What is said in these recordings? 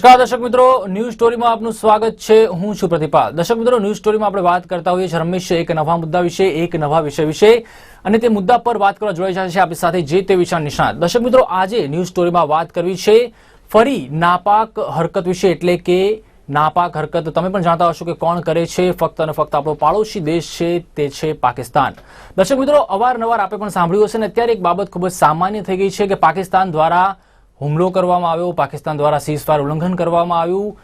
નમસ્કાર, દર્શક મિત્રો. ન્યૂઝ સ્ટોરીમાં આપનું સ્વાગત છે. હું છું પ્રતિપાલ. દર્શક મિત્રો ન્યૂઝ સ્ટોરીમાં આપણે વાત કરતા હોઈએ છીએ હંમેશા એક નવા મુદ્દા વિશે, એક નવા વિષય વિશે. અને તે મુદ્દા પર વાત કરવા જોડાઈ છે આપણી સાથે જે તે વિષય નિષ્ણાત. દર્શક મિત્રો, આજે ન્યૂઝ સ્ટોરીમાં વાત કરવી છે ફરી નાપાક હરકત વિશે. એટલે કે નાપાક હરકત તમે પણ જાણતા હશો કે કોણ કરે છે. ફક્ત અને ફક્ત આપણો પાડોશી દેશ છે, તે છે પાકિસ્તાન. દર્શક મિત્રો, અવારનવાર આપણે પણ સાંભળ્યું હશે ને અત્યારે એક બાબત ખૂબ જ સામાન્ય થઈ ગઈ છે કે પાકિસ્તાન દ્વારા હુમલો કરવામાં આવ્યો, પાકિસ્તાન દ્વારા સીઝફાયર ઉલ્લંઘન કરવામાં આવ્યું,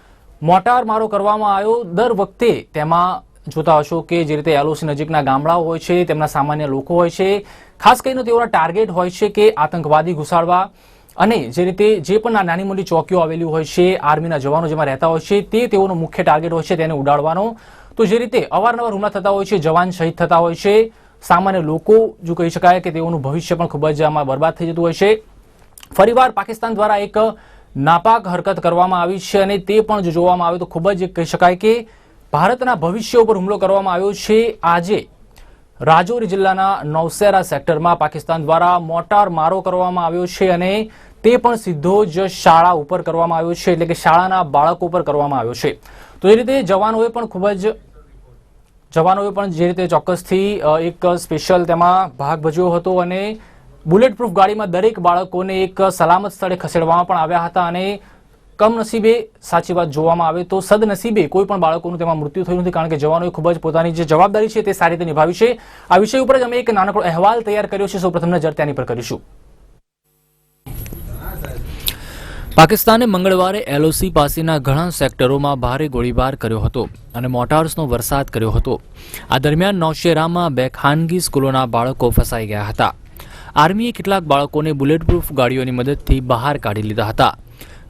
મોટાર મારો કરવામાં આવ્યો. દર વખતે તેમાં જોતા હશો કે જે રીતે એલઓસી નજીકના ગામડાઓ હોય છે, તેમના સામાન્ય લોકો હોય છે, ખાસ કરીને તેઓના ટાર્ગેટ હોય છે કે આતંકવાદી ઘુસાડવા અને જે રીતે જે પણ નાની મોટી ચોકીઓ આવેલી હોય છે, આર્મીના જવાનો જેમાં રહેતા હોય છે, તે તેઓનો મુખ્ય ટાર્ગેટ હોય છે તેને ઉડાડવાનો. તો જે રીતે અવારનવાર હુમલા થતા હોય છે, જવાન શહીદ થતા હોય છે, સામાન્ય લોકો, જો કહી શકાય કે તેઓનું ભવિષ્ય પણ ખૂબ જ આમાં બરબાદ થઈ જતું હોય છે. ફરીવાર પાકિસ્તાન દ્વારા એક નાપાક હરકત કરવામાં આવી છે અને તે પણ જો જોવામાં આવે તો ખૂબ જ કહી શકાય કે ભારતના ભવિષ્ય ઉપર હુમલો કરવામાં આવ્યો છે. આજે રાજૌરી જિલ્લાના નવસેરા સેક્ટરમાં પાકિસ્તાન દ્વારા મોટાર મારો કરવામાં આવ્યો છે અને તે પણ સીધો જ શાળા ઉપર કરવામાં આવ્યો છે, એટલે કે શાળાના બાળકો ઉપર કરવામાં આવ્યો છે. તો એ રીતે જવાનોએ પણ ખૂબ જ, જવાનોએ પણ જે રીતે ચોક્કસથી એક સ્પેશિયલ તેમાં ભાગ ભજવ્યો હતો અને બુલેટ પ્રૂફ ગાડીમાં દરેક બાળકોને એક સલામત સ્થળે ખસેડવામાં પણ આવ્યા હતા અને કમનસીબે સાચી વાત જોવામાં આવે તો સદનસીબે કોઈ પણ બાળકોનું તેમાં મૃત્યુ થયું નથી, કારણ કે જવાનોએ ખૂબ જ પોતાની જે જવાબદારી છે તે સારી રીતે નિભાવી છે. આ વિષય ઉપર જ અમે એક નાનકડો અહેવાલ તૈયાર કર્યો છે. સૌપ્રથમ નજર તેની પર કરીશું. પાકિસ્તાને મંગળવારે એલઓસી પાસેના ઘણા સેક્ટરોમાં ભારે ગોળીબાર કર્યો હતો અને મોટાર્સનો વરસાદ કર્યો હતો. આ દરમિયાન નૌશેરામાં બે ખાનગી સ્કૂલોના બાળકો ફસાઈ ગયા હતા. આર્મીએ કેટલાક બાળકોને બુલેટપ્રૂફ ગાડીઓની મદદથી બહાર કાઢી લીધા હતા.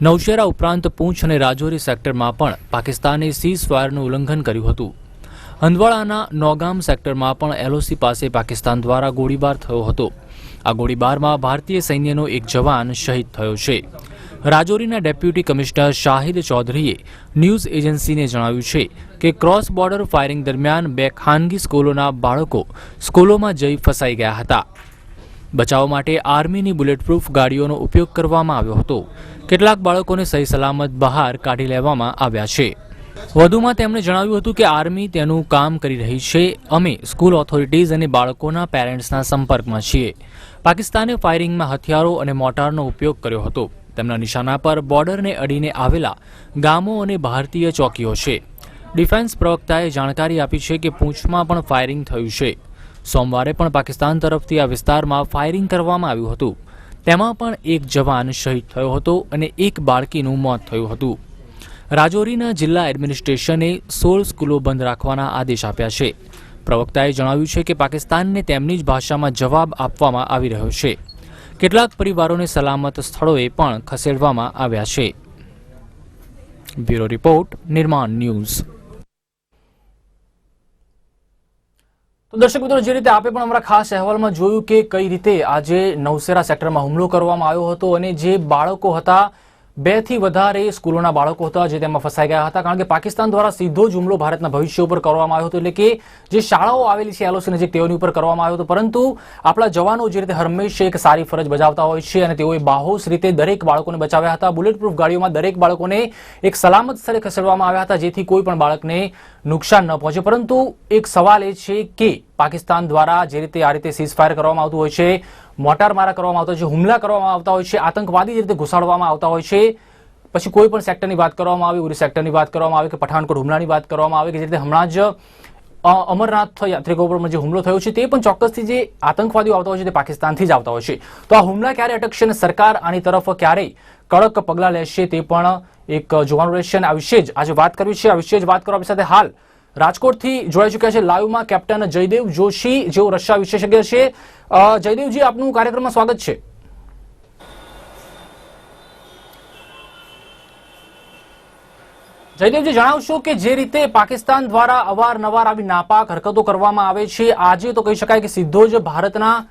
નૌશેરા ઉપરાંત પૂંછ અને રાજૌરી સેક્ટરમાં પણ પાકિસ્તાને સીઝ ફાયરનું ઉલ્લંઘન કર્યું હતું. હંદવાડાના નોગામ સેક્ટરમાં પણ એલઓસી પાસે પાકિસ્તાન દ્વારા ગોળીબાર થયો હતો. આ ગોળીબારમાં ભારતીય સૈન્યનો એક જવાન શહીદ થયો છે. રાજૌરીના ડેપ્યુટી કમિશનર શાહિદ ચૌધરીએ ન્યૂઝ એજન્સીને જણાવ્યું છે કે ક્રોસ બોર્ડર ફાયરિંગ દરમિયાન બે ખાનગી સ્કૂલોના બાળકો સ્કૂલોમાં જઈ ફસાઈ ગયા હતા. બચાવ માટે આર્મીની બુલેટપ્રૂફ ગાડીઓનો ઉપયોગ કરવામાં આવ્યો હતો. કેટલાક બાળકોને સહી સલામત બહાર કાઢી લેવામાં આવ્યા છે. વધુમાં તેમણે જણાવ્યું હતું કે આર્મી તેનું કામ કરી રહી છે. અમે સ્કૂલ ઓથોરિટીઝ અને બાળકોના પેરેન્ટ્સના સંપર્કમાં છીએ. પાકિસ્તાને ફાયરિંગમાં હથિયારો અને મોટારનો ઉપયોગ કર્યો હતો. તેમના નિશાના પર બોર્ડરને અડીને આવેલા ગામો અને ભારતીય ચોકીઓ છે. ડિફેન્સ પ્રવક્તાએ જાણકારી આપી છે કે પૂંછમાં પણ ફાયરિંગ થયું છે. સોમવારે પણ પાકિસ્તાન તરફથી આ વિસ્તારમાં ફાયરિંગ કરવામાં આવ્યું હતું. તેમાં પણ એક જવાન શહીદ થયો હતો અને એક બાળકીનું મોત થયું હતું. રાજૌરીના જિલ્લા એડમિનિસ્ટ્રેશને સોળ સ્કૂલો બંધ રાખવાના આદેશ આપ્યા છે. પ્રવક્તાએ જણાવ્યું છે કે પાકિસ્તાનને તેમની જ ભાષામાં જવાબ આપવામાં આવી રહ્યો છે. કેટલાક પરિવારોને સલામત સ્થળોએ પણ ખસેડવામાં આવ્યા છે. Bureau report, Nirman news. દર્શક મિત્રો, જે રીતે આપે પણ અમારા ખાસ અહેવાલમાં જોયું કે કઈ રીતે આજે નવસેરા સેક્ટરમાં હુમલો કરવામાં આવ્યો હતો અને જે બાળકો હતા બેથી વધારે સ્કૂલોના બાળકો હતા જે તેમાં ફસાઈ ગયા હતા. કારણ કે પાકિસ્તાન દ્વારા સીધો જ હુમલો ભારતના ભવિષ્ય ઉપર કરવામાં આવ્યો હતો. એટલે કે જે શાળાઓ આવેલી છે એલઓસી નજીક તેઓની ઉપર કરવામાં આવ્યો હતો. પરંતુ આપણા જવાનો જે રીતે હંમેશા એક સારી ફરજ બજાવતા હોય છે અને તેઓએ બાહોશ રીતે દરેક બાળકોને બચાવ્યા હતા. બુલેટ પ્રૂફ ગાડીઓમાં દરેક બાળકોને એક સલામત સ્થળે ખસેડવામાં આવ્યા હતા, જેથી કોઈ પણ બાળકને નુકસાન ન પહોંચે. પરંતુ એક સવાલ એ છે કે પાકિસ્તાન દ્વારા જે રીતે આ રીતે સીઝફાયર કરવામાં આવતું હોય છે મોટાર મારા કરવામાં આવતા હોય છે, હુમલા કરવામાં આવતા હોય છે, આતંકવાદી જે રીતે ઘુસાડવામાં આવતા હોય છે, પછી કોઈ પણ સેક્ટરની વાત કરવામાં આવે, ઉરી સેક્ટરની વાત કરવામાં આવે કે પઠાણકોટ હુમલાની વાત કરવામાં આવે કે જે રીતે હમણાં જ અમરનાથ યાત્રિકો પર જે હુમલો થયો છે, તે પણ ચોક્કસથી જે આતંકવાદીઓ આવતા હોય છે તે પાકિસ્તાનથી જ આવતા હોય છે. તો આ હુમલા ક્યારે અટકશે અને સરકાર આની તરફ ક્યારેય કડક પગલાં લેશે તે પણ એક જોવાનું રહેશે અને આ વિશે જ આજે વાત કરવી છે. આ વિશે જ વાત કરવા સાથે હાલ રાજકોટથી જોડાઈ ચૂક્યા છે લાઈવમાં કેપ્ટન જયદેવ જોશી, જેઓ રશિયા વિશેષજ્ઞ છે. જયદેવજી, આપનું કાર્યક્રમમાં સ્વાગત છે. જયદેવજી, જણાવશો કે જે રીતે પાકિસ્તાન દ્વારા અવારનવાર આવી નાપાક હરકતો કરવામાં આવે છે, આજે તો કહી શકાય કે સીધો જ ભારતના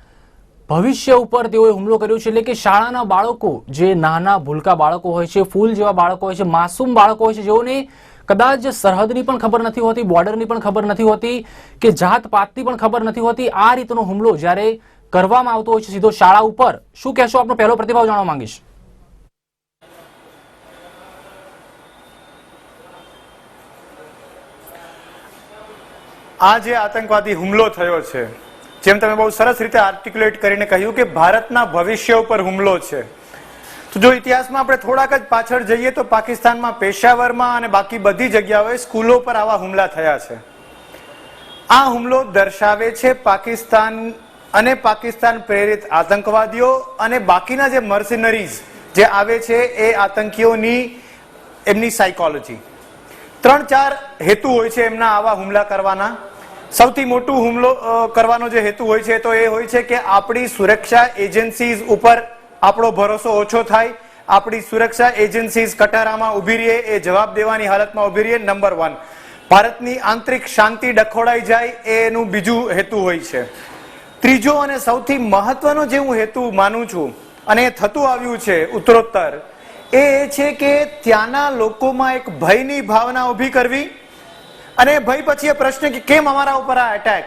ભવિષ્ય ઉપર તેઓએ હુમલો કર્યો છે. એટલે કે શાળાના બાળકો, જે નાના ભૂલકા બાળકો હોય છે, ફૂલ જેવા બાળકો હોય છે, માસૂમ બાળકો હોય છે, જેઓને કદાચ સરહદની પણ ખબર નથી હોતી, બોર્ડરની પણ ખબર નથી હોતી, કે જાત પાતની પણ ખબર નથી હોતી. આ રીતનો હુમલો જ્યારે કરવામાં આવતો હોય છે સીધો શાળા ઉપર, શું કહેશો? આપનો પહેલો પ્રતિભાવ જાણવા માંગીશ. આ જે આતંકવાદી હુમલો થયો છે. જેમ તમે બહુ સરસ રીતે આર્ટિક્યુલેટ કરીને કહ્યું કે ભારતના ભવિષ્ય ઉપર હુમલો છે. જો ઇતિહાસમાં આપણે થોડાક જ પાછળ જઈએ તો પાકિસ્તાનમાં પેશાવરમાં અને બાકી બધી જગ્યાઓએ સ્કૂલો પર આવા હુમલા થયા છે. આ હુમલો દર્શાવે છે પાકિસ્તાન અને પાકિસ્તાન પ્રેરિત આતંકવાદીઓ અને બાકીના જે મર્સિનરીઝ જે આવે છે એ આતંકીઓની એમની સાયકોલોજી ત્રણ ચાર હેતુ હોય છે એમના આવા હુમલા કરવાના. સૌથી મોટું હુમલો કરવાનો જે હેતુ હોય છે તો એ હોય છે કે આપણી સુરક્ષા એજન્સીઝ ઉપર આપણો ભરોસો ઓછો થાય, આપણી સુરક્ષા એજન્સીઝ કટારામાં ઊભી રહીએ, એ જવાબ દેવાની હાલતમાં ઊભી રહે નંબર વન. ભારતની આંતરિક શાંતિ ડખોડાઈ જાય, એનું બીજું હેતુ હોય છે. ત્રીજો અને સૌથી મહત્વનો જે હું હેતુ માનું છું, અને એ થતું આવ્યું છે ઉત્તરોત્તર, એ એ છે કે ત્યાંના લોકોમાં એક ભયની ભાવના ઊભી કરવી, અને ભય પછી એ પ્રશ્ન કે કેમ અમારા ઉપર આ એટેક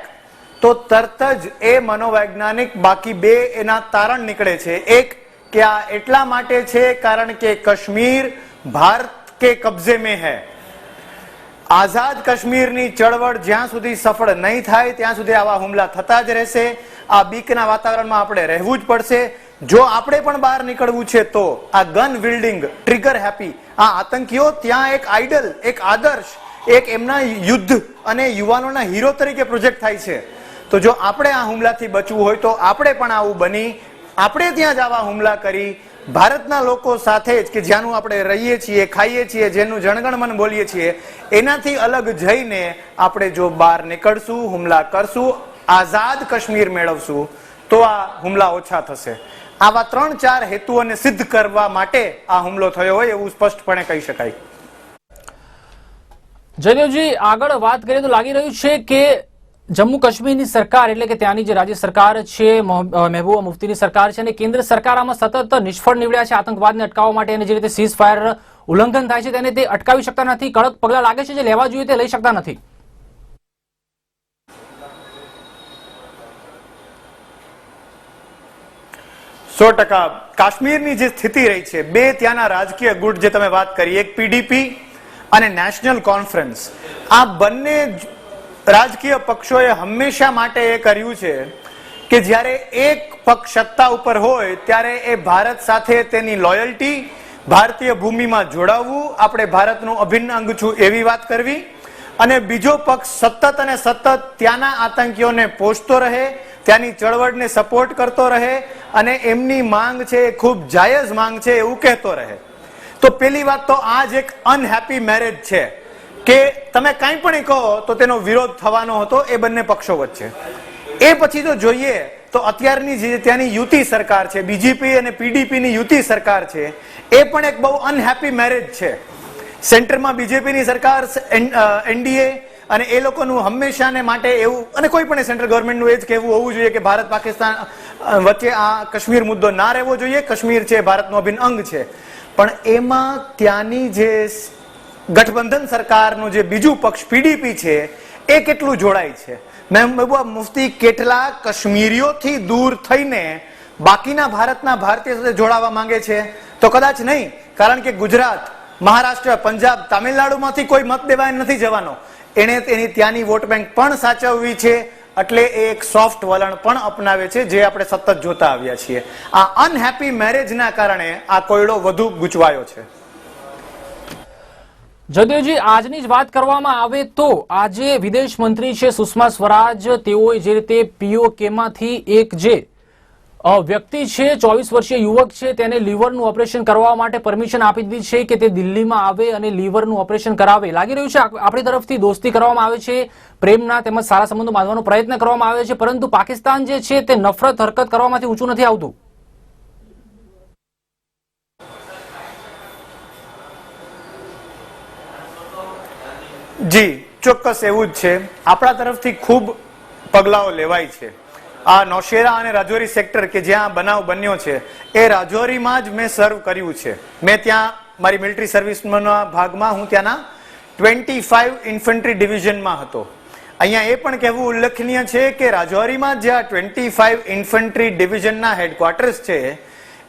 તો તરત જ એ મનોવૈજ્ઞાનિક બાકી બે એના તારણ નીકળે છે. એક, કે આ એટલા માટે છે કારણ કે કાશ્મીર ભારત કે કબજે મેં હૈ. આઝાદ કાશ્મીરની ચળવળ જ્યાં સુધી સફળ નહીં થાય, ત્યાં સુધી આવા હુમલા થતા જ રહેશે. આ બીકના વાતાવરણમાં આપણે રહેવું જ પડશે. જો આપણે પણ બહાર નીકળવું છે તો આ ગન વિલ્ડિંગ ટ્રિગર હેપી, આ આતંકીઓ ત્યાં એક આઈડલ, એક આદર્શ, એક એમના યુદ્ધ અને યુવાનોના હીરો તરીકે પ્રોજેક્ટ થાય છે. તો જો આપણે આ હુમલાથી બચવું હોય તો આપણે પણ આવું બની. આપણે ત્યાં જ આવા હુમલા કરી. ભારતના લોકો સાથે જ કે જ્યાંનું આપણે રહીએ છીએ, ખાઈએ છીએ, જેનું જણગણમન બોલીએ છીએ, એનાથી અલગ જઈને આપણે જો બહાર નીકળશું, હુમલા કરશું, આઝાદ કાશ્મીર મેળવશું, તો આ હુમલા ઓછા થશે. આવા ત્રણ ચાર હેતુઓને સિદ્ધ કરવા માટે આ હુમલો થયો હોય એવું સ્પષ્ટપણે કહી શકાય. જયદેવજી, આગળ વાત કરીએ તો લાગી રહ્યું છે કે જમ્મુ કાશ્મીરની સરકાર એટલે કે ત્યાંની જે રાજ્ય સરકાર છે મહેબૂબા મુફ્તીની સરકાર છે અને કેન્દ્ર સરકાર આમાં સતત નિષ્ફળ નીવડ્યા છે આતંકવાદને અટકાવવા માટે અને જે રીતે સીઝ ફાયર ઉલ્લંઘન થાય છે તેને તે અટકાવી શકતા નથી, કડક પગલાં લાગે છે, જે લેવા જોઈએ તે લઈ શકતા નથી. સો ટકા. કાશ્મીરની જે સ્થિતિ રહી છે, બે ત્યાંના રાજકીય ગુટ જે તમે વાત કરી, એક પીડીપી અને નેશનલ કોન્ફરન્સ, આ બંને રાજકીય પક્ષોએ હંમેશા માટે એ કર્યું છે કે જ્યારે એક પક્ષ સત્તા ઉપર હોય, ત્યારે એ ભારત સાથે તેની લોયલ્ટી ભારતીય ભૂમિમાં જોડાવવું, આપણે ભારતનું અભિન્ન અંગ છું એવી વાત કરવી. અને બીજો પક્ષ સતત અને સતત ત્યાંના આતંકીઓને પોષતો રહે, ત્યાંની ચળવળને સપોર્ટ કરતો રહે, અને એમની માંગ છે એ ખૂબ જાયઝ માંગ છે એવું કહેતો રહે. તો પેલી વાત તો આ જ એક અનહેપી મેરેજ છે. કે તમે કાંઈ પણ કહો તો તેનો વિરોધ થવાનો હતો, એ બંને પક્ષો વચ્ચે. એ પછી જો જોઈએ, તો અત્યારની જે ત્યાંની યુતિ સરકાર છે, બીજેપી અને પીડીપી ની યુતિ સરકાર છે, એ પણ એક બહુ અનહેપી મેરેજ છે. સેન્ટરમાં બીજેપીની સરકાર એનડીએ અને એ લોકોનું હંમેશાને માટે એવું, અને કોઈ પણ સેન્ટ્રલ ગવર્મેન્ટનું એ જ કહેવું હોવું જોઈએ કે ભારત પાકિસ્તાન વચ્ચે આ કાશ્મીર મુદ્દો ના રહેવો જોઈએ, કાશ્મીર છે ભારતનો અભિન્ન અંગ છે. પણ એમાં ત્યાંની જે ગઠબંધન સરકારનું જે બીજું પક્ષ પીડીપી છે, એ કેટલું જોડાય છે? મહેબૂબા મુફ્તી કેટલા કાશ્મીરીઓથી દૂર થઈને બાકીના ભારતના ભારતીય સાથે જોડાવા માંગે છે? તો કદાચ નહીં, કારણ કે ગુજરાત, મહારાષ્ટ્ર, પંજાબ, તામિલનાડુમાંથી કોઈ મત દેવાય નથી જવાનો. એણે તેની ત્યાંની વોટ બેંક પણ સાચવવી છે, એટલે એ એક સોફ્ટ વલણ પણ અપનાવે છે, જે આપણે સતત જોતા આવ્યા છીએ. આ અનહેપી મેરેજના કારણે આ કોયડો વધુ ગૂંચવાયો છે. જયદેવજી આજની જ વાત કરવામાં આવે તો આજે વિદેશ મંત્રી છે સુષ્મા સ્વરાજ. તેઓએ જે રીતે પીઓકેમાંથી એક જે વ્યક્તિ છે, ચોવીસ વર્ષીય યુવક છે, તેને લીવરનું ઓપરેશન કરવા માટે પરમિશન આપી દીધી છે કે તે દિલ્હીમાં આવે અને લીવરનું ઓપરેશન કરાવે. લાગી રહ્યું છે આપણી તરફથી દોસ્તી કરવામાં આવે છે, પ્રેમના તેમજ સારા સંબંધો બાંધવાનો પ્રયત્ન કરવામાં આવે છે, પરંતુ પાકિસ્તાન જે છે તે નફરત હરકત કરવામાંથી ઊંચું નથી આવતું. જી, ચોક્કસ એવું જ છે. આપણા તરફથી ખૂબ પગલાઓ લેવાય છે. આ નૌશેરા અને રાજૌરી સેક્ટર કે જ્યાં બનાવ બન્યો છે, એ રાજૌરીમાં જ મેં સર્વ કર્યું છે. મેં ત્યાં મારી મિલિટરી સર્વિસના ભાગમાં હું ત્યાંના ટ્વેન્ટી ફાઇવ ઇન્ફન્ટ્રી ડિવિઝનમાં હતો. અહીંયા એ પણ કહેવું ઉલ્લેખનીય છે કે રાજૌરીમાં જ્યાં ટ્વેન્ટી ફાઇવ ઇન્ફન્ટ્રી ડિવિઝનના હેડક્વાર્ટર્સ છે,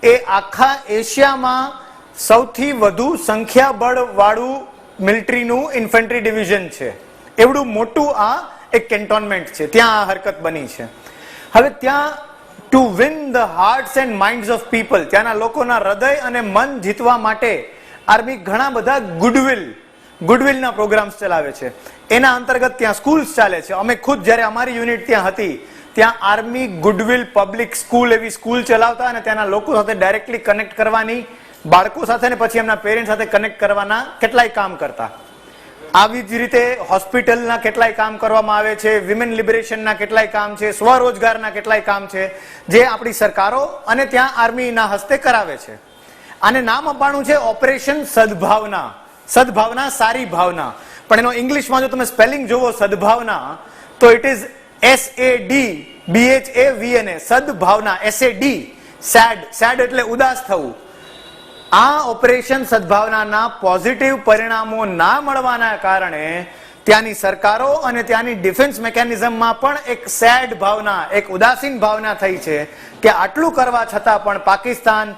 એ આખા એશિયામાં સૌથી વધુ સંખ્યાબળ વાળું મિલિટરીનું ઇન્ફન્ટ્રી ડિવિઝન છે. એવડું મોટું આ એક કેન્ટોનમેન્ટ છે. ત્યાં આ હરકત બની છે. હવે ત્યાં to win the hearts and minds of people ત્યાંના લોકોના હૃદય અને મન જીતવા માટે આર્મી ઘણા બધા ગુડવિલ, ગુડવિલના પ્રોગ્રામ્સ ચલાવે છે. એના અંતર્ગત ત્યાં સ્કૂલ્સ ચાલે છે. અમે ખુદ જ્યારે અમારી યુનિટ ત્યાં હતી, ત્યાં આર્મી ગુડવિલ પબ્લિક સ્કૂલ એવી સ્કૂલ ચલાવતા અને ત્યાંના લોકો સાથે ડાયરેક્ટલી કનેક્ટ કરવાની બાળકો સાથે ને પછી એમના પેરેન્ટ સાથે કનેક્ટ કરવાના કેટલાય કામ કરતા. આવી જ રીતે હોસ્પિટલના કેટલાય કામ કરવામાં આવે છે વિમેન લિબરેશનના કેટલાય કામ છે સ્વરોજગારના કેટલાય કામ છે, જે આપણી સરકારો અને ત્યાં આર્મીના હસ્તે કરાવે છે. આને નામ અપાણું છે ઓપરેશન સદભાવના. સદભાવના સારી ભાવના. પણ એનો ઇંગ્લિશમાં જો તમે સ્પેલિંગ જોવો, સદભાવના, તો it is S A D B H A V N A Sadbhavna S A D sad sad એટલે ઉદાસ થવું. આ ઓપરેશન સદભાવનાના પોઝિટિવ પરિણામો ના મળવાના કારણે ત્યાંની સરકારો અને ત્યાંની ડિફેન્સ મેકેનિઝમમાં પણ એક સેડ ભાવના, એક ઉદાસીન ભાવના થઈ છે કે આટલું કરવા છતાં પણ પાકિસ્તાન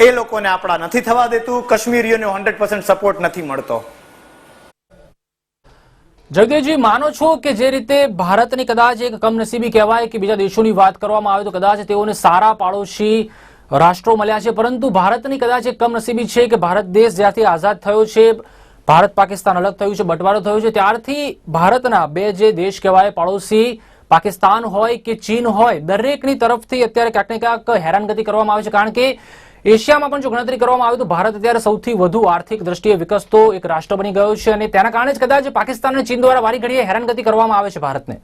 એ લોકોને આપણા નથી થવા દેતું, કશ્મીરીઓને હંડ્રેડ સપોર્ટ નથી મળતો. જગદીશજી, માનો છો કે જે રીતે ભારતની કદાચ એક કમનસીબી કહેવાય કે બીજા દેશોની વાત કરવામાં આવે તો કદાચ તેઓને સારા પાડોશી રાષ્ટ્રો મળ્યા છે, પરંતુ ભારતની કદાચ એક કમનસીબી છે કે ભારત દેશ જ્યાંથી આઝાદ થયો છે, ભારત પાકિસ્તાન અલગ થયું છે, બંટવારો થયો છે, ત્યારથી ભારતના બે જે દેશ કહેવાય પાડોશી, પાકિસ્તાન હોય કે ચીન હોય, દરેકની તરફથી અત્યારે ક્યાંક ક્યાંક હેરાનગતિ કરવામાં આવે છે, કારણ કે એશિયામાં પણ જો ગણતરી કરવામાં આવે તો ભારત અત્યારે સૌથી વધુ આર્થિક દ્રષ્ટિએ વિકસતો એક રાષ્ટ્ર બની ગયો છે અને તેના કારણે જ કદાચ પાકિસ્તાન અને ચીન દ્વારા વારી ઘડીએ હેરાનગતિ કરવામાં આવે છે ભારતને.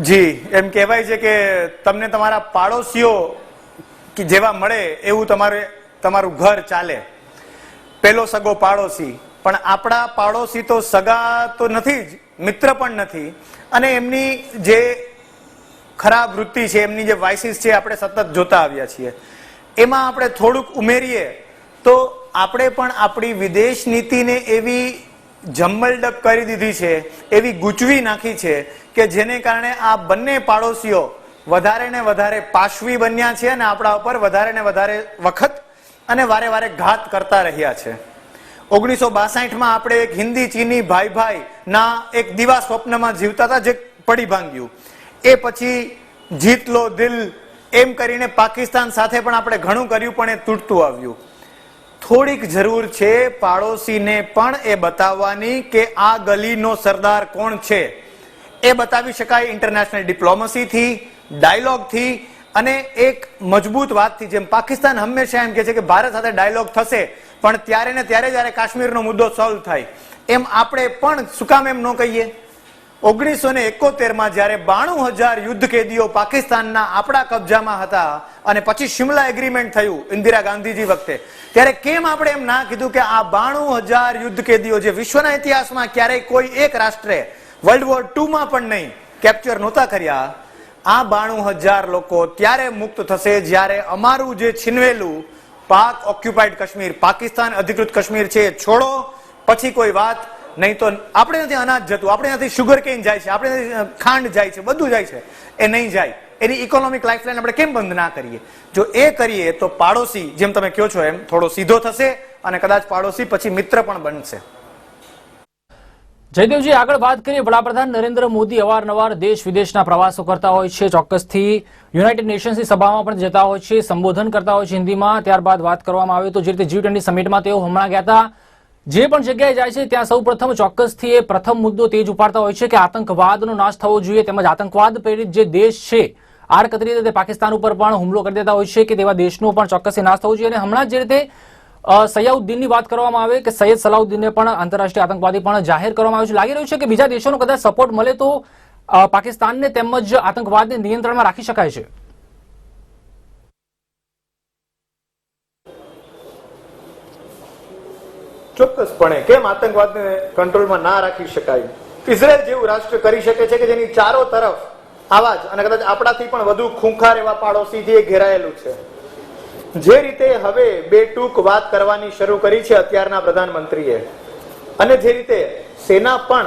જી, એમ કહેવાય છે કે તમને તમારા પાડોશીઓ જેવા મળે એવું તમારે, તમારું ઘર ચાલે. પેલો સગો પાડોશી, પણ આપણા પાડોશી તો સગા તો નથી જ, મિત્ર પણ નથી. અને એમની જે ખરાબ વૃત્તિ છે, એમની જે વાઇસીસ છે, આપણે સતત જોતા આવ્યા છીએ. એમાં આપણે થોડુંક ઉમેરીએ, તો આપણે પણ આપણી વિદેશ નીતિને એવી જમ્મલડક કરી દીધી છે, એવી ગૂંચવી નાખી છે કે જેને કારણે આ બંને પાડોશીઓ વધારે ને વધારે પાશવી બન્યા છે અને આપણા ઉપર વધારે ને વધારે વખત અને વારે વારે ઘાત કરતા રહ્યા છે. ઓગણીસો બાસાઠમાં આપણે એક હિન્દી ચીની ભાઈ ભાઈ ના એક દીવા સ્વપ્નમાં જીવતા હતા, જે પડી ભાંગ્યું. એ પછી જીત લો દિલ, એમ કરીને પાકિસ્તાન સાથે પણ આપણે ઘણું કર્યું, પણ એ તૂટતું આવ્યું. થોડીક જરૂર છે પાડોશીને પણ એ બતાવવાની કે આ ગલીનો સરદાર કોણ છે. એ બતાવી શકાય ઇન્ટરનેશનલ ડિપ્લોમસીથી ડાયલોગથી અને એક મજબૂત વાતથી જેમ પાકિસ્તાન હંમેશા એમ કહે છે કે ભારત સાથે ડાયલોગ થશે, પણ ત્યારે ને ત્યારે જ્યારે કાશ્મીરનો મુદ્દો સોલ્વ થાય. એમ આપણે પણ શું કામ એમ ન કહીએ? ઓગણીસો ને એકોતેરમાં જ્યારે બાણું હજાર યુદ્ધ કેદીઓ પાકિસ્તાનના આપણા કબજામાં હતા અને પછી શિમલા એગ્રીમેન્ટ થયું ઇન્દિરા ગાંધીજી વખતે, ત્યારે કેમ આપણે એમ ના કીધું કે આ બાણું હજાર યુદ્ધ કેદીઓ જે વિશ્વના ઇતિહાસમાં ક્યારેય કોઈ એક રાષ્ટ્રે વર્લ્ડ વોર ટુ માં પણ નહીં કેપ્ચર નહોતા કર્યા, આ બાણું હજાર લોકો ત્યારે મુક્ત થશે જ્યારે અમારું જે છીનવેલું પાક ઓક્યુપાઈડ કાશ્મીર, પાકિસ્તાન અધિકૃત કાશ્મીર છે, છોડો. પછી કોઈ વાત નહીં તો આપણે નથી અનાજ જતું, આપણે નથી શુગર કેન જાય છે, આપણે ખાંડ જાય છે, બધું જાય છે. એ નહીં જાય. એની ઇકોનોમિક લાઈફલાઈન આપણે કેમ બંધ ના કરીએ? જો એ કરીએ તો પાડોશી, જેમ તમે કહો છો એમ, થોડો સીધો થશે અને કદાચ પાડોશી પછી મિત્ર પણ બનશે. જયદેવજી, આગળ વાત કરીએ. વડાપ્રધાન નરેન્દ્ર મોદી અવારનવાર દેશ વિદેશના પ્રવાસો કરતા હોય છે. ચોક્કસથી યુનાઇટેડ નેશન્સની સભામાં પણ જતા હોય છે, સંબોધન કરતા હોય છે હિન્દીમાં. ત્યારબાદ વાત કરવામાં આવે તો જે રીતે જી ટ્વેન્ટી સમિટમાં તેઓ હમણાં ગયા હતા. જે પણ જગ્યાએ જાય છે, ત્યાં સૌ પ્રથમ ચોક્કસથી એ પ્રથમ મુદ્દો તે જ ઉપાડતા હોય છે કે આતંકવાદનો નાશ થવો જોઈએ. તેમજ આતંકવાદ પ્રેરિત જે દેશ છે આડકતરી રીતે પાકિસ્તાન ઉપર પણ હુમલો કરી દેતા હોય છે કે તેવા દેશનો પણ ચોક્કસથી નાશ થવો જોઈએ. અને હમણાં જ રીતે સયાઉદ્દીનની વાત કરવામાં આવે કે સૈયદ સલાઉદ્દીનને પણ આંતરરાષ્ટ્રીય આતંકવાદી પણ જાહેર કરવામાં આવ્યું છે. લાગી રહ્યું છે કે બીજા દેશોનો કદાચ સપોર્ટ મળે તો પાકિસ્તાનને તેમજ આતંકવાદને નિયંત્રણમાં રાખી શકાય છે. ચોક્કસપણે કેમ આતંકવાદને કંટ્રોલમાં ના રાખી શકાય? ઇઝરાયલ જેવું રાષ્ટ્ર કરી શકે છે કે જેની ચારો તરફ આવા જ અને કદાચ આપણાથી પણ વધુ ખૂંખાર એવા પાડોશીથી ઘેરાયેલું છે? જે રીતે હવે બે ટૂંક વાત કરવાની શરૂ કરી છે અત્યારના પ્રધાનમંત્રીએ. અને જે રીતે સેના પણ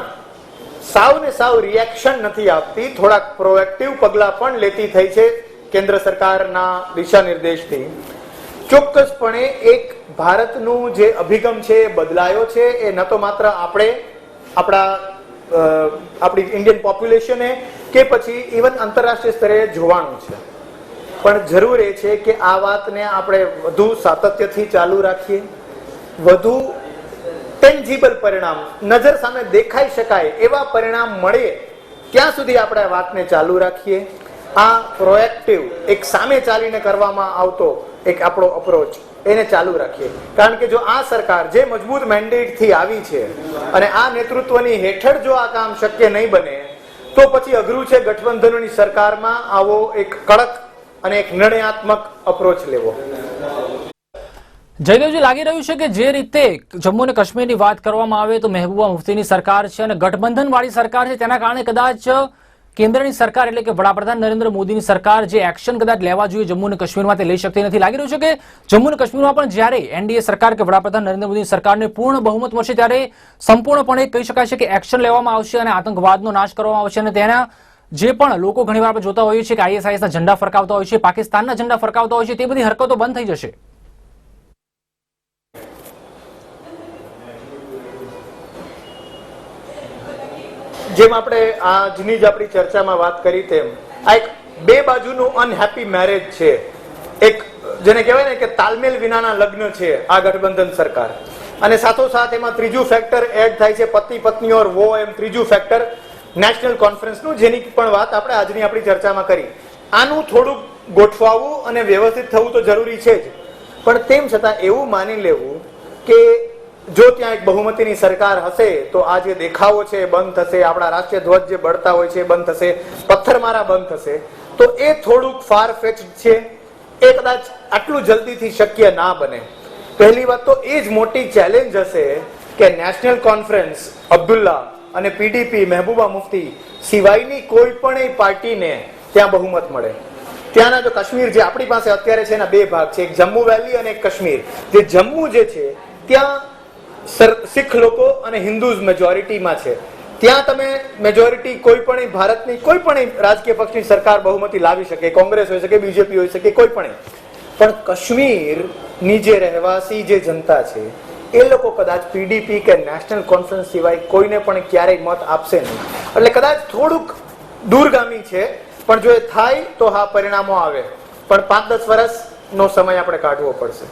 સાવ ને સાવ રિએક્શન નથી આપતી, થોડાક પ્રોએક્ટિવ પગલા પણ લેતી થઈ છે કેન્દ્ર સરકારના દિશા નિર્દેશથી ચોક્કસપણે એક ભારતનું જે અભિગમ છે, એ બદલાયો છે. એ ન તો માત્ર આપણે, આપણા આપણી ઇન્ડિયન પોપ્યુલેશને કે પછી ઇવન આંતરરાષ્ટ્રીય સ્તરે જોવાનું છે. પણ જરૂર એ છે કે આ વાતને આપણે વધુ સાતત્યથી ચાલુ રાખીએ. વધુ ટેન્જિબલ પરિણામ, નજર સામે દેખાઈ શકાય એવા પરિણામ મળે ત્યાં સુધી આપણે વાતને ચાલુ રાખીએ. આ પ્રોએક્ટિવ એક સામે ચાલીને કરવામાં આવતો એક આપણો અપ્રોચ એને ચાલુ રાખીએ. કારણ કે જો આ સરકાર જે મજબૂત મેન્ડેટથી આવી છે અને આ નેતૃત્વની હેઠળ જો આ કામ શક્ય નહીં બને, તો પછી અઘરું છે ગઠબંધનોની સરકારમાં આવો એક કડક અને એક નિર્ણયાત્મક અપ્રોચ લેવો. જયદેવજી, લાગી રહ્યું છે કે જે રીતે જમ્મુ અને કાશ્મીરની વાત કરવામાં આવે તો મહેબૂબા મુફ્તીની સરકાર છે અને ગઠબંધન વાળી સરકાર છે, તેના કારણે કદાચ કેન્દ્રની સરકાર એટલે કે વડાપ્રધાન નરેન્દ્ર મોદીની સરકાર જે એક્શન કદાચ લેવા જોઈએ જમ્મુ અને કાશ્મીરમાં તે લઈ શકતી નથી. લાગી રહ્યું છે કે જમ્મુ અને કાશ્મીરમાં પણ જ્યારે એનડીએ સરકાર કે વડાપ્રધાન નરેન્દ્ર મોદીની સરકારને પૂર્ણ બહુમત મળશે ત્યારે સંપૂર્ણપણે કહી શકાય છે કે એક્શન લેવામાં આવશે અને આતંકવાદનો નાશ કરવામાં આવશે અને તેના જે પણ લોકો ઘણીવાર આપણે જોતા હોઈએ છીએ કે આઈએસઆઈએસના ઝંડા ફરકાવતા હોય છે, પાકિસ્તાનના ઝંડા ફરકાવતા હોય છે, તે બધી હરકતો બંધ થઈ જશે. જેમ આપણે આજની જ આપણી ચર્ચામાં વાત કરી તેમ, આ એક બે બાજુનું અનહેપી મેરેજ છે. એક જેને કહેવાય ને કે તાલમેલ વિનાના લગ્ન છે આ ગઠબંધન સરકાર. અને સાથોસાથ એમાં ત્રીજું ફેક્ટર એડ થાય છે, પતિ પત્ની ઓર વો એમ ત્રીજું ફેક્ટર નેશનલ કોન્ફરન્સનું જેની પણ વાત આપણે આજની આપણી ચર્ચામાં કરી. આનું થોડુંક ગોઠવાવું અને વ્યવસ્થિત થવું તો જરૂરી છે જ. પણ તેમ છતાં એવું માની લેવું કે જો ત્યાં એક બહુમતીની સરકાર હશે, તો આ જે દેખાવો છે એ બંધ થશે, આપણા રાષ્ટ્રીય ધ્વજ જે બળતા હોય છે એ બંધ થશે, પથ્થરમારા બંધ થશે. તો એ થોડુંક ફાર ફેચ છે, એ કદાચ આટલું જલ્દીથી શક્ય ના બને. પહેલી વાત તો એ જ મોટી ચેલેન્જ હશે કે નેશનલ કોન્ફરન્સ અબ્દુલ્લા અને પીડીપી મહેબૂબા મુફ્તી સિવાયની કોઈ પણ પાર્ટીને ત્યાં બહુમત મળે. ત્યાંના જો કાશ્મીર જે આપણી પાસે અત્યારે છે એના બે ભાગ છે, એક જમ્મુ વેલી અને એક કાશ્મીર. જે જમ્મુ જે છે, ત્યાં શીખ લોકો અને હિન્દુઝ મેજોરિટીમાં છે. ત્યાં તમે મેજોરિટી કોઈ પણ ભારતની, કોઈ પણ રાજકીય પક્ષની સરકાર બહુમતી લાવી શકે, કોંગ્રેસ હોઈ શકે, બીજેપી હોઈ શકે, કોઈ પણ પણ કાશ્મીરની જે રહેવાસી જે જનતા છે, એ લોકો કદાચ પીડીપી કે નેશનલ કોન્ફરન્સ સિવાય કોઈને પણ ક્યારેય મત આપશે નહીં. એટલે કદાચ થોડુંક દૂરગામી છે, પણ જો એ થાય તો હા, પરિણામો આવે. પણ પાંચ દસ વર્ષનો સમય આપણે કાઢવો પડશે.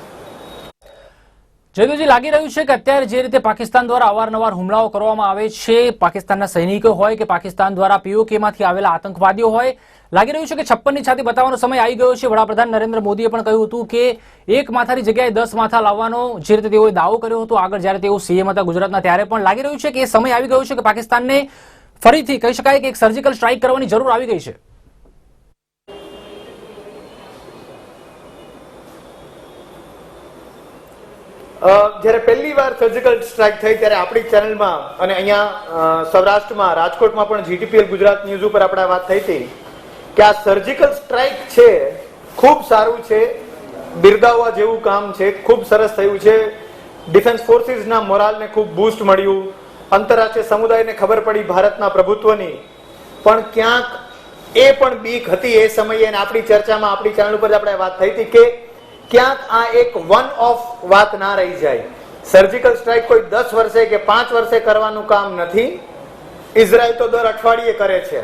જયદેવજી લાગી રહ્યું છે કે અત્યારે જે રીતે પાકિસ્તાન દ્વારા અવારનવાર હુમલાઓ કરવામાં આવે છે, પાકિસ્તાનના સૈનિકો હોય કે પાકિસ્તાન દ્વારા પીઓકેમાંથી આવેલા આતંકવાદીઓ હોય, લાગી રહ્યું છે કે છપ્પનની છાતી બતાવવાનો સમય આવી ગયો છે. વડાપ્રધાન નરેન્દ્ર મોદીએ પણ કહ્યું હતું કે એક માથાની જગ્યાએ દસ માથા લાવવાનો જે રીતે તેઓએ દાવો કર્યો હતો, આગળ જ્યારે તેઓ સીએમ હતા ગુજરાતના, ત્યારે પણ લાગી રહ્યું છે કે એ સમય આવી ગયો છે કે પાકિસ્તાનને ફરીથી કહી શકાય કે એક સર્જિકલ સ્ટ્રાઇક કરવાની જરૂર આવી ગઈ છે. જ્યારે પહેલી વાર સર્જિકલ સ્ટ્રાઇક થઈ ત્યારે આપણી ચેનલમાં અને અહીંયા સૌરાષ્ટ્રમાં, રાજકોટમાં પણ જીટીપીએલ ગુજરાત ન્યૂઝ ઉપર આપણે વાત થઈ હતી કે આ સર્જિકલ સ્ટ્રાઇક છે, ખૂબ સારું છે, બિરદાવવા જેવું કામ છે, ખૂબ સરસ થયું છે. ડિફેન્સ ફોર્સિસના મોરાલને ખૂબ બૂસ્ટ મળ્યું. આંતરરાષ્ટ્રીય સમુદાયને ખબર પડી ભારતના પ્રભુત્વની. પણ ક્યાંક એ પણ બીક હતી એ સમયે આપણી ચર્ચામાં, આપણી ચેનલ ઉપર આપણે વાત થઈ હતી કે ક્યાંક આ એક વન ઓફ વાત ના રહી જાય. સર્જિકલ સ્ટ્રાઇક કોઈ દસ વર્ષે કે પાંચ વર્ષે કરવાનું કામ નથી. ઇઝરાયલ તો દર અઠવાડિયે કરે છે.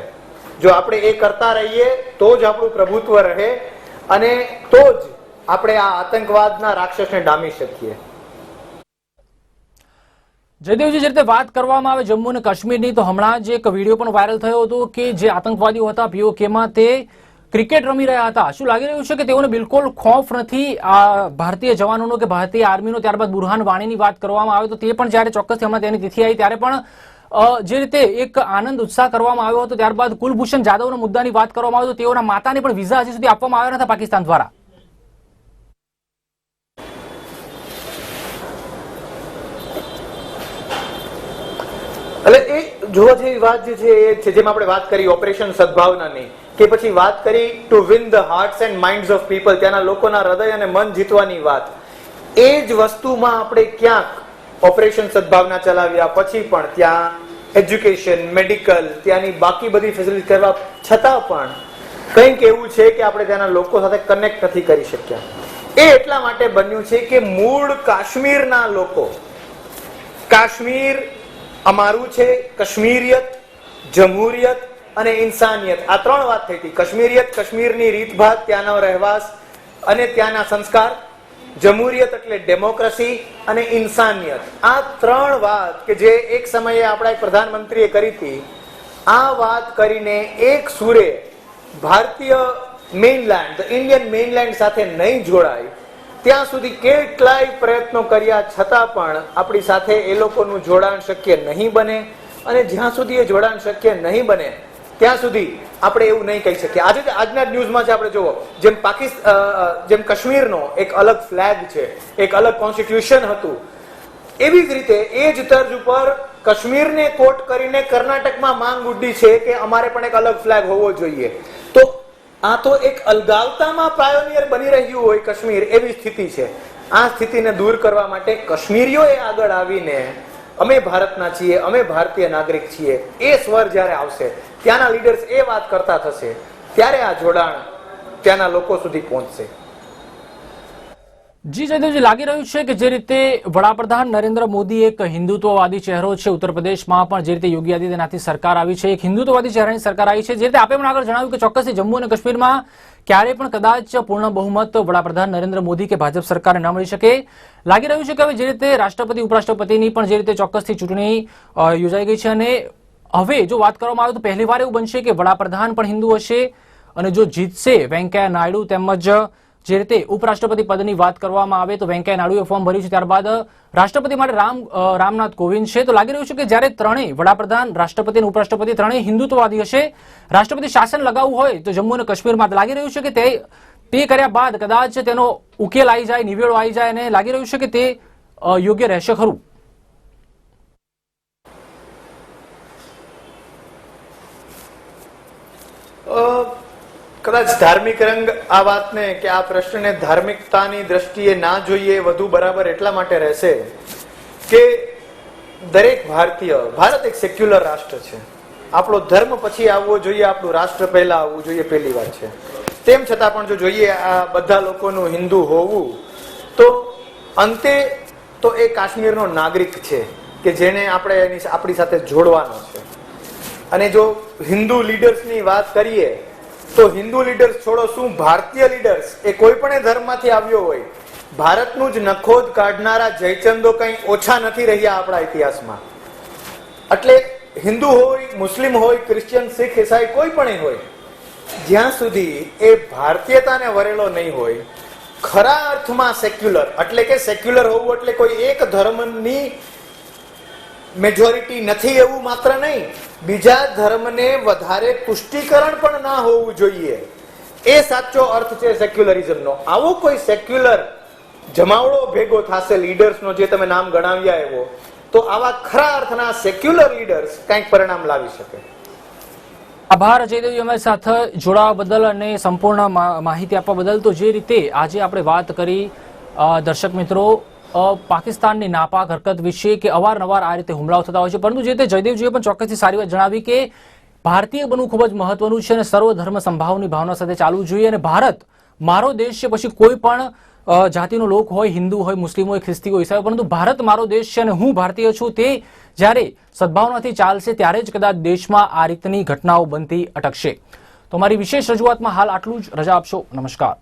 જો આપણે એ કરતા રહીએ, તો જ આપણું પ્રભુત્વ રહે અને તો જ આપણે આ આતંકવાદના રાક્ષસને ડામી શકીએ. જયદેવજી, જે રીતે વાત કરવામાં આવે જમ્મુ અને કાશ્મીરની, તો હમણાં જ એક વીડિયો પણ વાયરલ થયો હતો કે જે આતંકવાદીઓ હતા પીઓકેમાં તે ક્રિકેટ રમી રહ્યા હતા. શું લાગી રહ્યું છે કે તેઓને બિલકુલ ખોફ નથી આ ભારતીય જવાનોનો કે ભારતીય આર્મીનો? ત્યારબાદ બુરહાન વાણીની વાત કરવામાં આવે તો તે પણ જ્યારે ચોક્કસથી હમણાં તેની તિથિ આવી, ત્યારે પણ જે રીતે એક આનંદ, ઉત્સાહ કરવામાં આવ્યો હતો, ત્યારબાદ કુલભૂષણ જાદવના મુદ્દાની વાત કરવામાં આવે તો તેઓના માતાને પણ વિઝા હજી સુધી આપવામાં આવ્યા નથી પાકિસ્તાન દ્વારા. એટલે એ જોવા જેવી વાત જે છે એ છે, જેમ આપણે વાત કરી ઓપરેશન સદભાવનાની. કે પછી વાત કરી to win the hearts and minds of people ત્યાંના લોકોના હૃદય અને મન જીતવાની વાત. એ જ વસ્તુમાં આપણે ક્યાંક ઓપરેશન સદભાવના ચલાવ્યા, પછી પણ ત્યાં એજ્યુકેશન મેડિકલ ત્યાંની બાકી બધી ફેસિલિટી કરવા છતાં પણ કંઈક એવું છે કે આપણે ત્યાંના લોકો સાથે કનેક્ટ નથી કરી શક્યા. એ એટલા માટે બન્યું છે કે મૂળ કાશ્મીરના લોકો, કાશ્મીર અમારું છે, કશ્મીરિયત, જમહુરિયત અને ઇન્સાનિયત. આ ત્રણ વાત થઈ હતી. કશ્મીરિયત, કશ્મીરની રીતભાત, ત્યાંનો રહેવાસ અને ત્યાંના સંસ્કાર, જમહુરિયત એટલે ડેમોક્રેસી અને ઇન્સાનિયત. આ ત્રણ વાત કે જે એક સમયે આપણા પ્રધાનમંત્રીએ કરી હતી, આ વાત કરીને એક સુરે ભારતીય મેઇનલેન્ડ ઇન્ડિયન મેઇનલેન્ડ સાથે નહીં જોડાય, ત્યાં સુધી કેટલાય પ્રયત્નો કર્યા છતાં પણ આપણી સાથે એ લોકોનું જોડાણ શક્ય નહીં બને અને જ્યાં સુધી એ જોડાણ શક્ય નહીં બને ત્યાં સુધી આપણે એવું નહીં કહી શકીએ. આજે આજના ન્યૂઝમાં છે આપણે જોવો જેમ પાકિસ્તાન જેમ કાશ્મીરનો એક અલગ ફ્લેગ છે, એક અલગ કોન્સ્ટિટ્યુશન હતું. એવી જ રીતે એ જ તર્જ ઉપર કાશ્મીરને કોટ કરીને કર્ણાટકમાં માંગ ઉડી છે કે અમારે પણ એક અલગ ફ્લેગ હોવો જોઈએ. તો આ તો એક અલગાવતામાં પાયોનિયર બની રહ્યું હોય કાશ્મીર એવી સ્થિતિ છે. આ સ્થિતિને દૂર કરવા માટે કાશ્મીરીઓએ આગળ આવીને અમે ભારતના છીએ, અમે ભારતીય નાગરિક છીએ, એ સ્વર જ્યારે આવશે ત્યાંના લીડર્સ એ વાત કરતા થશે, ત્યારે આ જોડાણ ત્યાંના લોકો સુધી પહોંચશે. જી જયદેવજી લાગી રહ્યું છે કે જે રીતે વડાપ્રધાન નરેન્દ્ર મોદી એક હિન્દુત્વવાદી ચહેરો છે ઉત્તર પ્રદેશમાં, પણ જે રીતે યોગી આદિત્યનાથની સરકાર આવી છે, એક હિન્દુત્વવાદી ચહેરાની સરકાર આવી છે, જે રીતે આપે પણ આગળ જણાવ્યું કે ચોક્કસથી જમ્મુ અને કાશ્મીરમાં ક્યારે પણ કદાચ પૂર્ણ બહુમત વડાપ્રધાન નરેન્દ્ર મોદી કે ભાજપ સરકારને ન મળી શકે. લાગી રહ્યું છે કે હવે જે રીતે રાષ્ટ્રપતિ, ઉપરાષ્ટ્રપતિની પણ જે રીતે ચોક્કસથી ચૂંટણી યોજાઈ ગઈ છે અને હવે જો વાત કરવામાં આવે તો પહેલી વાર એવું બનશે કે વડાપ્રધાન પણ હિન્દુ હશે અને જો જીતશે વેંકૈયા નાયડુ તેમજ, જે રીતે ઉપરાષ્ટ્રપતિ પદની વાત કરવામાં આવે તો વેંકૈયા નાયડુએ ફોર્મ ભર્યું છે, ત્યારબાદ રાષ્ટ્રપતિ માટે રામ રામનાથ કોવિંદ છે. તો લાગી રહ્યું છે કે જ્યારે ત્રણેય વડાપ્રધાન, રાષ્ટ્રપતિ અને ઉપરાષ્ટ્રપતિ ત્રણેય હિન્દુત્વવાદી હશે, રાષ્ટ્રપતિ શાસન લગાવવું હોય તો જમ્મુ અને કાશ્મીરમાં લાગી રહ્યું છે કે તે તે કર્યા બાદ કદાચ તેનો ઉકેલ આવી જાય, નિવેડો આવી જાય અને લાગી રહ્યું છે કે તે યોગ્ય રહેશે ખરું? કદાચ ધાર્મિક રંગ આ વાતને કે આ પ્રશ્નને ધાર્મિકતાની દ્રષ્ટિએ ના જોઈએ વધુ બરાબર એટલા માટે રહેશે કે દરેક ભારતીય, ભારત એક સેક્યુલર રાષ્ટ્ર છે. આપણો ધર્મ પછી આવવો જોઈએ, આપણું રાષ્ટ્ર પહેલા આવવું જોઈએ પહેલી વાત છે. તેમ છતાં પણ જો જોઈએ આ બધા લોકોનું હિન્દુ હોવું, તો અંતે તો એ કાશ્મીરનો નાગરિક છે કે જેને આપણે એની, આપણી સાથે જોડવાનો છે. અને જો હિન્દુ લીડર્સની વાત કરીએ, તો હિન્દુ લીડર્સ છોડો શું? ભારતીય લીડર્સ એ કોઈ પણ ધર્મમાંથી આવ્યો હોય, ભારતનું જ નખોદ કાઢનારા જયચંદો કંઈ ઓછા નથી રહ્યા આપણા ઇતિહાસમાં. એટલે હિન્દુ હોય, મુસ્લિમ હોય, ક્રિશ્ચિયન, શીખ, ઈસાઈ કોઈ પણ હોય, જ્યાં સુધી એ ભારતીયતાને વરેલો નહીં હોય, ખરા અર્થમાં સેક્યુલર એટલે કે સેક્યુલર હોવું એટલે કોઈ એક ધર્મની મેજોરિટી નથી એવું માત્ર નહીં. બીજા ધર્મને વધારે પુષ્ટિકરણ પણ ના હોવું જોઈએ. એ સાચો અર્થ છે સેક્યુલરિઝમનો. આવો કોઈ સેક્યુલર જમાવડો ભેગો થશે લીડર્સનો જે તમે નામ ગણાવ્યા એવો, તો આવા ખરા અર્થના સેક્યુલર લીડર્સ કંઈક પરિણામ લાવી શકે. આભાર અજયદેવજી અમારી સાથે જોડાવા બદલ અને સંપૂર્ણ માહિતી આપવા બદલ. તો જે રીતે આજે આપણે વાત કરી દર્શક મિત્રો પાકિસ્તાનની નાપાક હરકત વિશે કે અવારનવાર આ રીતે હુમલાઓ થતા હોય છે. પરંતુ જે રીતે જયદેવજીએ પણ ચોક્કસથી સારી વાત જણાવી કે ભારતીય બનવું ખૂબ જ મહત્વનું છે અને સર્વ ધર્મ સંભાવની ભાવના સાથે ચાલવું જોઈએ અને ભારત મારો દેશ છે પછી કોઈ પણ જાતિનો લોક હોય, હિન્દુ હોય, મુસ્લિમ હોય, ખ્રિસ્તી હોય, ઈસાઈ પરંતુ ભારત મારો દેશ છે અને હું ભારતીય છું તે જ્યારે સદભાવનાથી ચાલશે ત્યારે જ કદાચ દેશમાં આ રીતની ઘટનાઓ બનતી અટકશે. તો મારી વિશેષ રજૂઆતમાં હાલ આટલું જ. રજા આપશો. નમસ્કાર.